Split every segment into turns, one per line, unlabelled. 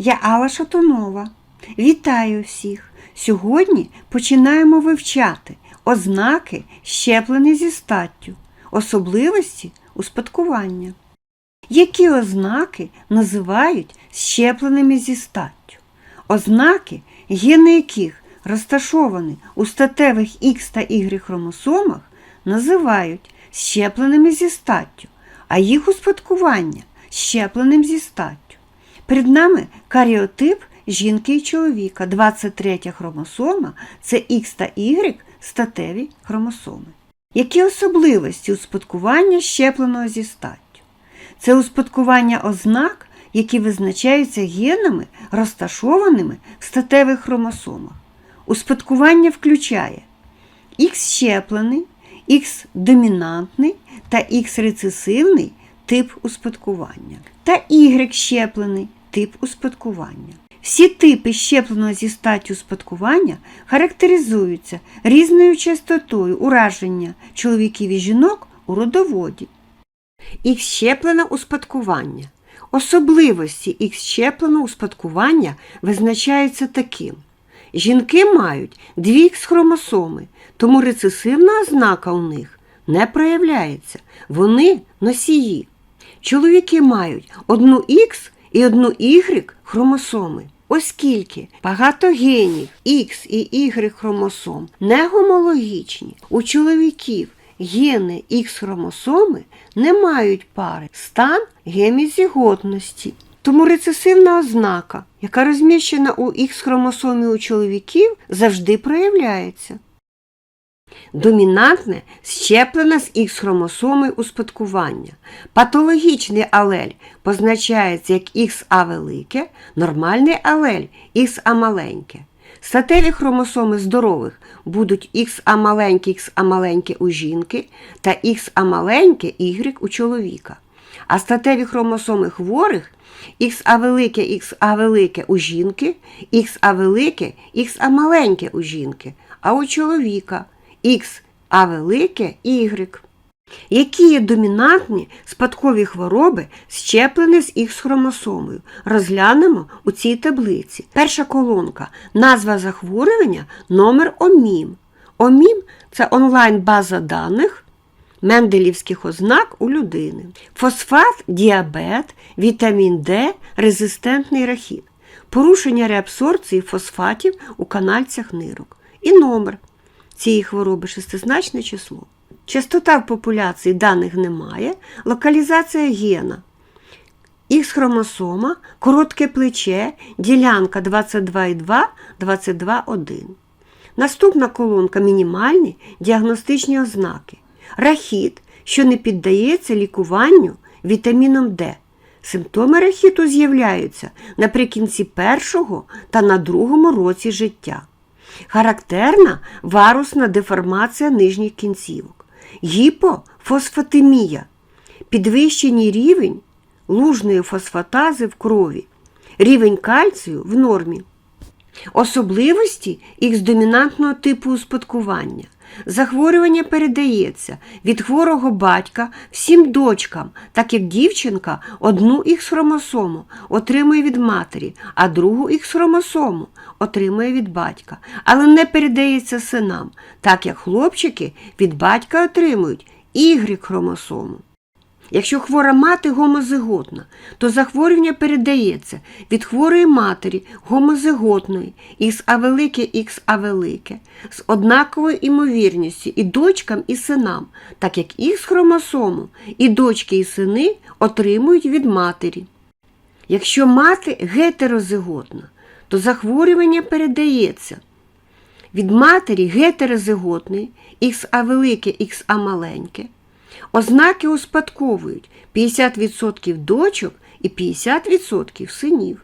Я Алла Шатунова. Вітаю всіх! Сьогодні починаємо вивчати ознаки щеплення зі статтю, особливості успадкування. Які ознаки називають щепленими зі статтю? Ознаки, гени яких розташовані у статевих Х та Y хромосомах, називають щепленими зі статтю, а їх успадкування щепленим зі статтю. Перед нами каріотип жінки і чоловіка. 23 хромосома це Х та Y статеві хромосоми. Які особливості успадкування щепленого зі статтю? Це успадкування ознак, які визначаються генами, розташованими в статевих хромосомах. Успадкування включає Х щеплений, Х домінантний та Х рецесивний тип успадкування та Y щеплений тип успадкування. Всі типи щепленого зі статтю успадкування характеризуються різною частотою ураження чоловіків і жінок у родоводі. Х щеплене успадкування. Особливості Х щепленого успадкування визначаються таким. Жінки мають дві хромосоми, тому рецесивна ознака у них не проявляється. Вони носії. Чоловіки мають одну Х і одну Y хромосоми. Оскільки багато генів Х і Y хромосом не гомологічні, у чоловіків гени Х хромосоми не мають пари стан гемізіготності. Тому рецесивна ознака, яка розміщена у Х хромосомі у чоловіків, завжди проявляється. Домінантне щеплене з Х хромосоми успадкування. Патологічний алель позначається як XA велике, нормальний алель XA маленьке. Статеві хромосоми здорових будуть XA маленьке, XA маленьке у жінки та XA маленьке Y у чоловіка. А статеві хромосоми хворих XA велике, XA велике у жінки, XA велике, XA маленьке у жінки, а у чоловіка Х, А велике Y. Які є домінантні спадкові хвороби, щеплені з Х хромосомою, розглянемо у цій таблиці. Перша колонка назва захворювання, номер ОМІМ. ОМІМ це онлайн-база даних менделівських ознак у людини. Фосфат, діабет, вітамін Д, резистентний рахіт, порушення реабсорбції фосфатів у канальцях нирок. І номер цієї хвороби шестизначне число. Частота в популяції даних немає, локалізація гена. Х хромосома, коротке плече, ділянка 22,2, 22,1. Наступна колонка мінімальні діагностичні ознаки. Рахіт, що не піддається лікуванню вітаміном Д. Симптоми рахіту з'являються наприкінці першого та на другому році життя. Характерна варусна деформація нижніх кінцівок, гіпофосфатемія, підвищений рівень лужної фосфатази в крові, рівень кальцію в нормі. Особливості їх з домінантного типу успадкування. Захворювання передається від хворого батька всім дочкам, так як дівчинка одну Х-хромосому отримує від матері, а другу Х-хромосому отримує від батька, але не передається синам, так як хлопчики від батька отримують Y-хромосому. Якщо хвора мати гомозиготна, то захворювання передається від хворої матері гомозиготної із А велике XA велике з однаковою імовірністю і дочкам, і синам, так як Х хромосому і дочки і сини отримують від матері. Якщо мати гетерозиготна, то захворювання передається від матері гетерозиготної XA велике XA маленьке. Ознаки успадковують 50% дочок і 50% синів.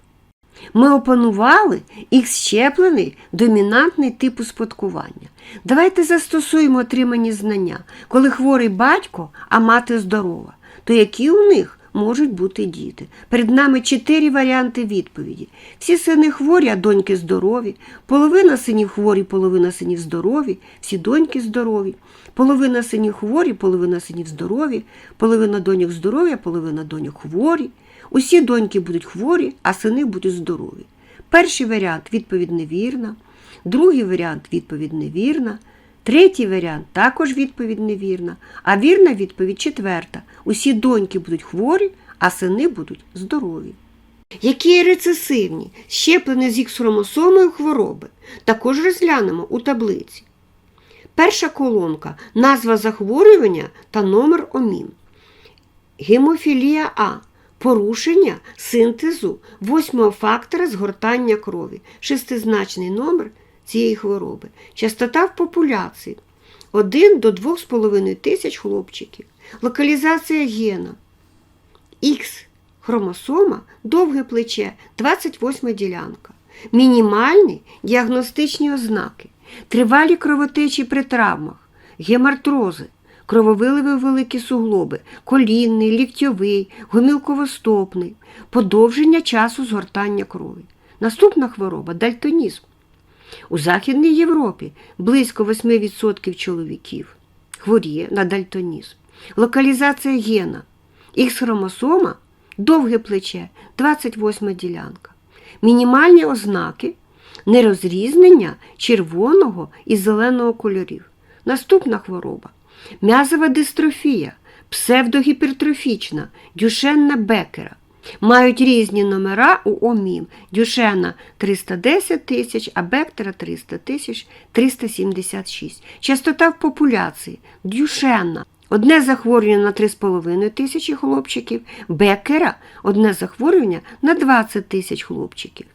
Ми опанували їх щеплений домінантний тип успадкування. Давайте застосуємо отримані знання, коли хворий батько, а мати здорова, то які у них можуть бути діти. Перед нами чотири варіанти відповіді. Всі сини хворі, а доньки здорові. Половина синів хворі, половина синів здорові, всі доньки здорові. Половина синів хворі, половина синів здорові, половина доньок здорові, а половина доньок хворі. Усі доньки будуть хворі, а сини будуть здорові. Перший варіант відповідь невірна, другий варіант відповідь невірна. Третій варіант також відповідь невірна, а вірна відповідь четверта. Усі доньки будуть хворі, а сини будуть здорові. Які рецесивні, щеплені з Х-хромосомою хвороби, також розглянемо у таблиці. Перша колонка назва захворювання та номер омін. Гемофілія А. Порушення синтезу восьмого фактора згортання крові. Шестизначний номер цієї хвороби. Частота в популяції 1 до 2,5 тисяч хлопчиків. Локалізація гена. Х хромосома, довге плече, 28 ділянка. Мінімальні діагностичні ознаки, тривалі кровотечі при травмах, гемартрози, крововиливи великі суглоби, колінний, ліктьовий, гомілковостопний, подовження часу згортання крові. Наступна хвороба дальтонізм. У Західній Європі близько 8% чоловіків хворіє на дальтонізм. Локалізація гена. Х-хромосома довге плече, 28 ділянка. Мінімальні ознаки нерозрізнення червоного і зеленого кольорів. Наступна хвороба м'язова дистрофія, псевдогіпертрофічна, дюшенна бекера. Мають різні номера у ОМІМ. Дюшена 310 тисяч, а Бектера 300 тисяч 376. Частота в популяції Дюшена. Одне захворювання на 3,5 тисячі хлопчиків, Бекера одне захворювання на 20 тисяч хлопчиків.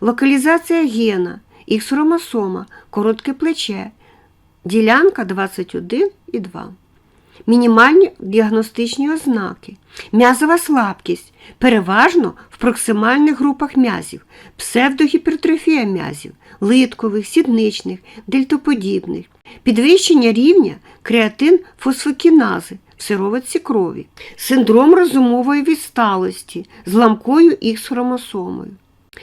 Локалізація гена, Х-хромосома, коротке плече, ділянка 21 і 2. Мінімальні діагностичні ознаки, м'язова слабкість, переважно в проксимальних групах м'язів, псевдогіпертрофія м'язів, литкових, сідничних, дельтоподібних, підвищення рівня креатин фосфокінази в сироватці крові, синдром розумової відсталості з ламкою Х-хромосомою.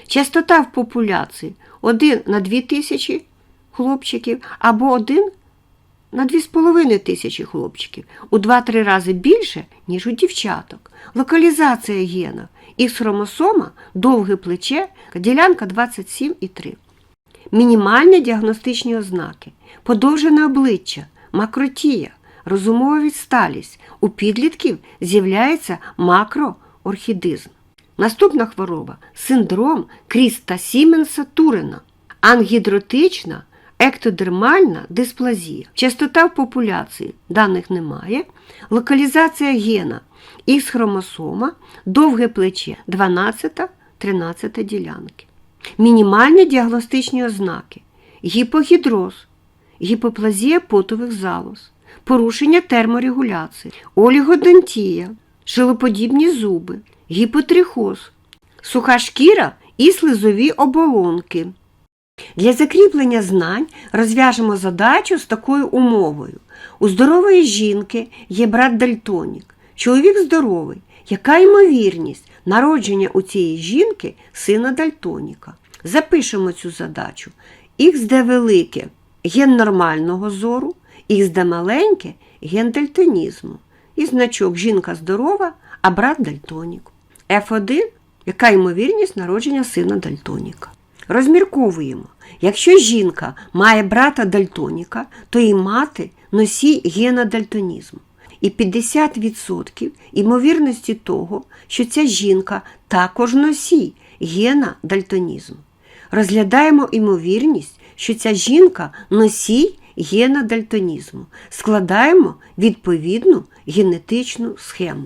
Частота в популяції 1 на 2 тисячі хлопчиків або 1 на 2,5 тисячі хлопчиків, у 2-3 рази більше, ніж у дівчаток. Локалізація гена. Х-хромосома, довге плече, ділянка 27,3. Мінімальні діагностичні ознаки, подовжене обличчя, макротія, розумова відсталість. У підлітків з'являється макроорхідизм. Наступна хвороба синдром Кріста Сіменса Турена, ангідротична ектодермальна дисплазія. Частота в популяції даних немає. Локалізація гена Х-хромосома, довге плече 12-13 ділянки. Мінімальні діагностичні ознаки гіпогідроз, гіпоплазія потових залоз, порушення терморегуляції, олігодонтія, шилоподібні зуби, гіпотрихоз, суха шкіра і слизові оболонки. Для закріплення знань розв'яжемо задачу з такою умовою. У здорової жінки є брат Дальтонік. Чоловік здоровий. Яка ймовірність народження у цієї жінки сина Дальтоніка? Запишемо цю задачу. XD велике ген нормального зору, XD маленьке ген дальтонізму. І значок жінка здорова, а брат Дальтонік. F1 яка ймовірність народження сина Дальтоніка? Розмірковуємо. Якщо жінка має брата дальтоніка, то і мати носій гена дальтонізму. І 50% ймовірності того, що ця жінка також носій гена дальтонізму. Розглядаємо ймовірність, що ця жінка носій гена дальтонізму. Складаємо відповідну генетичну схему.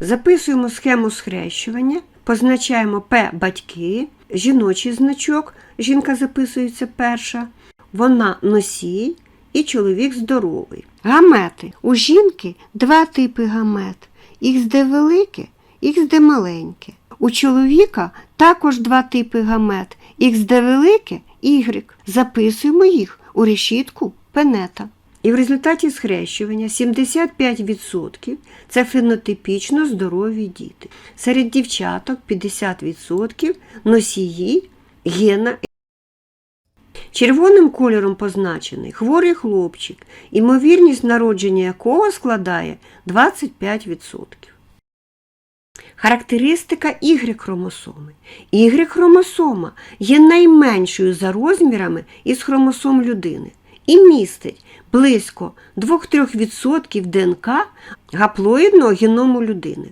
Записуємо схему схрещування, позначаємо П батьки, жіночий значок, жінка записується перша, вона носій і чоловік здоровий. Гамети. У жінки два типи гамет: XD велике, XD маленьке. У чоловіка також два типи гамет XD велике, Y. Записуємо їх у решітку пенета. І в результаті схрещування 75% це фенотипічно здорові діти. Серед дівчаток 50% носії гена. Червоним кольором позначений хворий хлопчик, імовірність народження якого складає 25%. Характеристика Y-хромосоми. Y-хромосома є найменшою за розмірами із хромосом людини і містить близько 2-3% ДНК гаплоїдного геному людини.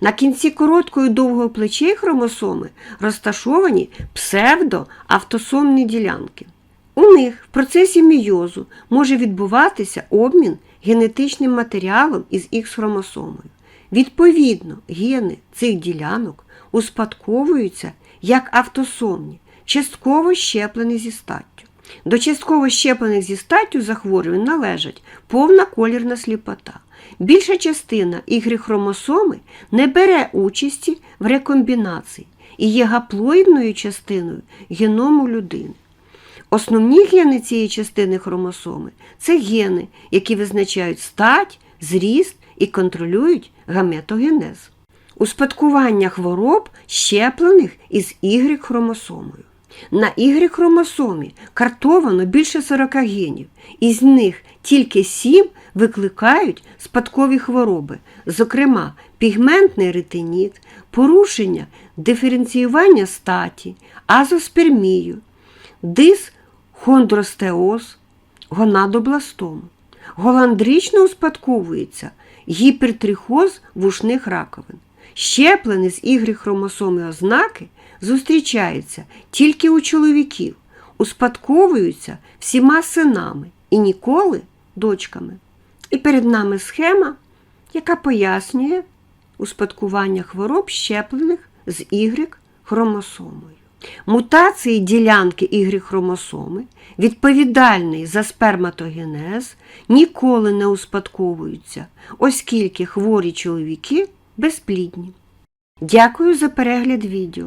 На кінці короткої довгої плечей хромосоми розташовані псевдоавтосомні ділянки. У них в процесі мійозу може відбуватися обмін генетичним матеріалом із Х-хромосомою. Відповідно, гени цих ділянок успадковуються як автосомні, частково щеплені зі статтю. До частково щеплених зі статтю захворювань належать повна колірна сліпота. Більша частина Y-хромосоми не бере участі в рекомбінації і є гаплоїдною частиною геному людини. Основні гени цієї частини хромосоми це гени, які визначають стать, зріст і контролюють гаметогенез. Успадкування хвороб щеплених із Y-хромосомою. На Y-хромосомі картовано більше 40 генів, із них тільки 7 викликають спадкові хвороби, зокрема пігментний ретиніт, порушення диференціювання статі, азоспермію, дисхондростеоз, гонадобластому. Голандрично успадковується гіпертрихоз вушних раковин. Щеплені з Y-хромосоми ознаки зустрічаються тільки у чоловіків, успадковуються всіма синами і ніколи дочками. І перед нами схема, яка пояснює успадкування хвороб, щеплених з Y-хромосомою. Мутації ділянки Y-хромосоми, відповідальний за сперматогенез, ніколи не успадковуються, оскільки хворі чоловіки безплідні. Дякую за перегляд відео.